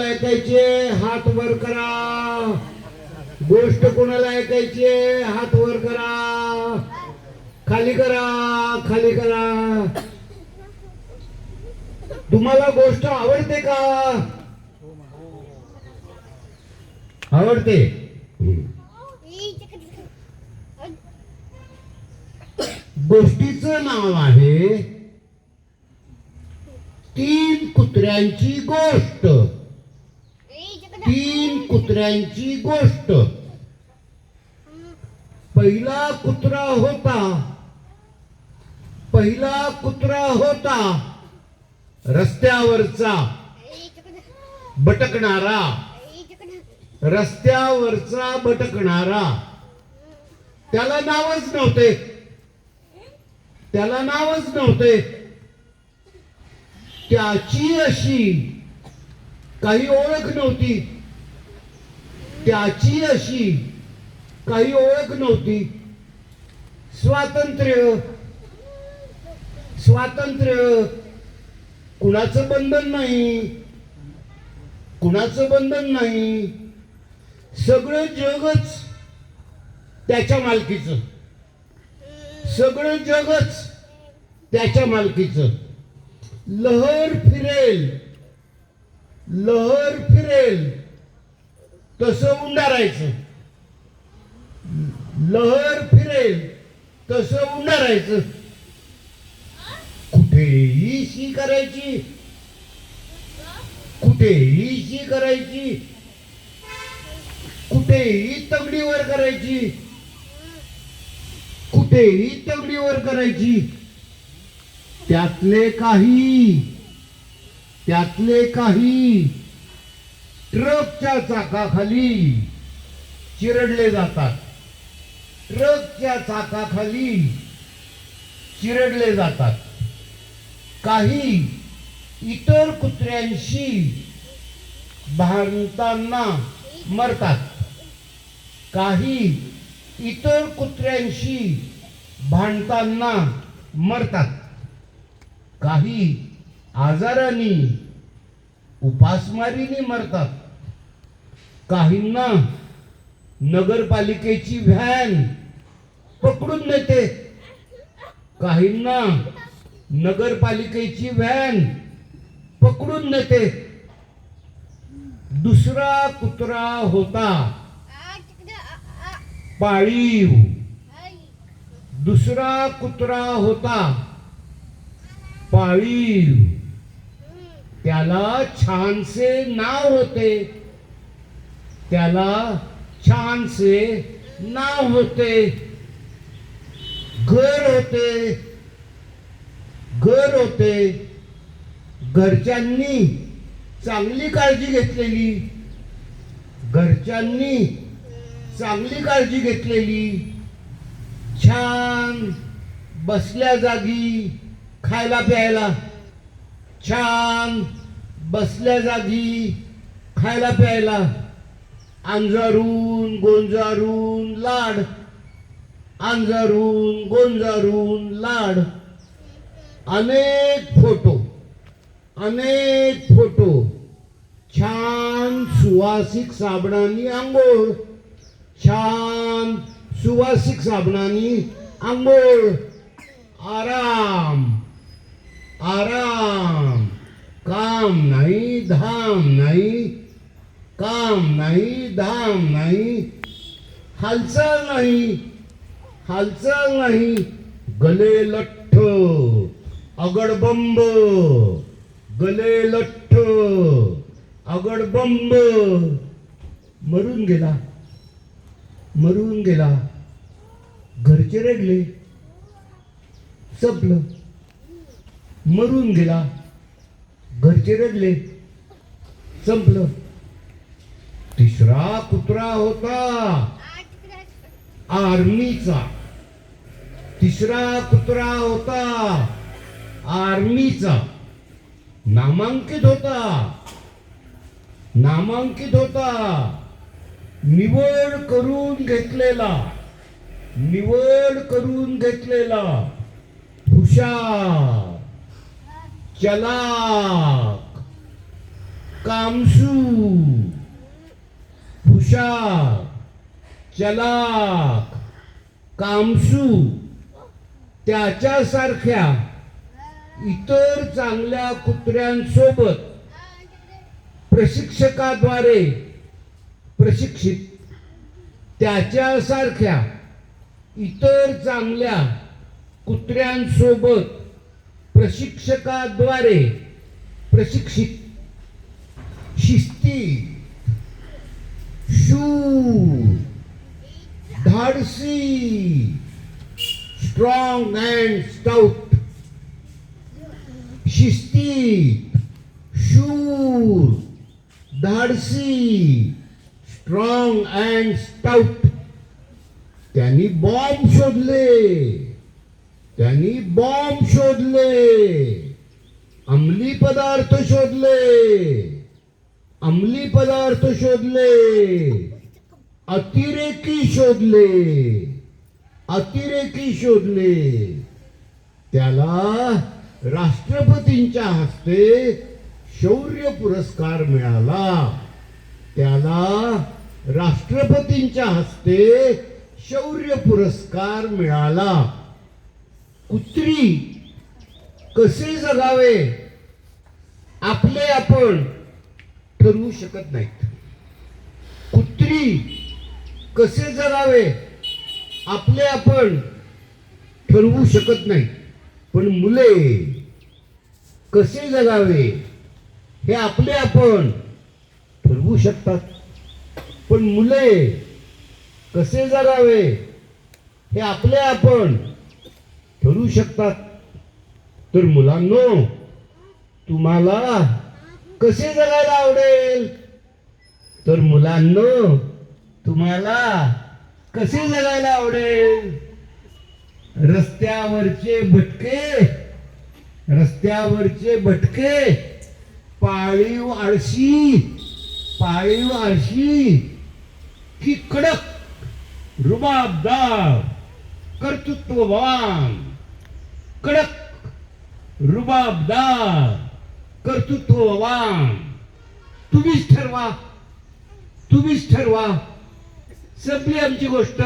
ऐकायचे हात वर करा. गोष्ट कोणाला ऐकायची हात वर करा. खाली करा खाली करा. तुम्हाला गोष्ट आवडते का? आवडते. गोष्टीचं नाव आहे तीन कुत्र्यांची गोष्ट. तीन कुत्र्यांची गोष्ट. पहिला कुत्रा होता. पहिला कुत्रा होता रस्त्यावरचा. भटकणारा. रस्त्यावरचा भटकणारा. त्याला नावच नव्हते. त्याला नावच नव्हते. त्याची अशी काही ओळख नव्हती. त्याची अशी काही ओळख नव्हती. स्वातंत्र्य स्वातंत्र्य कुणाचं बंधन नाही कुणाचं बंधन नाही. सगळं जगच त्याच्या मालकीचं. सगळं जगच त्याच्या मालकीचं. लहर फिरेल लहर फिरेल. तसं उंडारायचं. लहर फिरेल तसं उंडारायचं. कुठेही शी करायची. कुठेही शी करायची. कुठेही तगडीवर करायची. कुठेही तगडीवर करायची. त्यातले काही त्यातले काही ट्रकच्या चाकाखाली चिरडले जातात. ट्रकच्या चाकाखाली चिरडले जातात. काही इतर कुत्र्यांशी भांडताना मरतात. काही इतर कुत्र्यांशी भांडताना मरतात. काही आजाराने उपासमारीने मरतात. काहींना नगरपालिकेची व्हॅन पकडून नेते. काहींना नगरपालिकेची व्हॅन पकडून नेते. दुसरा कुत्रा होता. पाळीव. दुसरा कुत्रा होता. पाळीव. त्याला छानसे नाव होते. त्याला छानसे नाव होते. घर होते. घर होते. घरच्यांनी चांगली काळजी घेतलेली. घरच्यांनी चांगली काळजी घेतलेली. छान बसल्या जागी खायला प्यायला. छान बसल्या जागी खायला प्यायला. अंजारून गोंजारून लाड. अंजारून गोंजारून लाड. अनेक फोटो अनेक फोटो. छान सुवासिक साबणानी आंघोळ. छान सुवासिक साबणानी आंघोळ. आराम. आराम। काम नाही धाम नाही। काम नाही धाम नाही। हालचाल नाही। हालचाल नाही। गले लठ्ठ। अगडबंब। गले लठ्ठ। अगडबंब। मरून गेला। मरून गेला। घरचे रडले। संपलं। मरून गेला. घरचे रडले. संपलं. तिसरा कुत्रा होता. आर्मीचा. तिसरा कुत्रा होता. आर्मीचा. नामांकित होता. नामांकित होता. निवड करून घेतलेला. निवड करून घेतलेला. हुशार. चलाक कामसू हुशार चलाक कामसू त्याच्यासारख्या इतर चांगल्या कुत्र्यांसोबत प्रशिक्षकाद्वारे प्रशिक्षित त्याच्यासारख्या इतर चांगल्या कुत्र्यांसोबत प्रशिक्षकाद्वारे प्रशिक्षित शिस्ती शूर धाडसी स्ट्रॉंग अँड स्टाउट शिस्ती शूर धाडसी स्ट्रॉंग अँड स्टाउट त्यांनी बॉम्ब शोधले. त्यांनी बॉम्ब शोधले. अंमली पदार्थ शोधले. अंमली पदार्थ शोधले. अतिरेकी शोधले. अतिरेकी शोधले. त्याला राष्ट्रपतींच्या हस्ते शौर्य पुरस्कार मिळाला. त्याला राष्ट्रपतींच्या हस्ते शौर्य पुरस्कार मिळाला. कुत्री कसे जगावे आपले आपण ठरवू शकत नाहीत. कुत्री कसे जगावे आपले आपण ठरवू शकत नाही पण मुले कसे जगावे हे आपले आपण ठरवू शकतात. पण मुले कसे जगावे हे आपले आपण ठरू शकतात. तर मुलांनो तुम्हाला कसे जगायला आवडेल? तर मुलांनो तुम्हाला कसे जगायला आवडेल? रस्त्यावरचे भटके रस्त्यावरचे भटके पाळीव आळशी पाळीव आळशी की कडक रुबाबदार कर्तृत्ववान कडक रुबाबदार कर्तृत्ववान. तुम्हीच ठरवा तुम्हीच ठरवा. संपली आमची गोष्ट.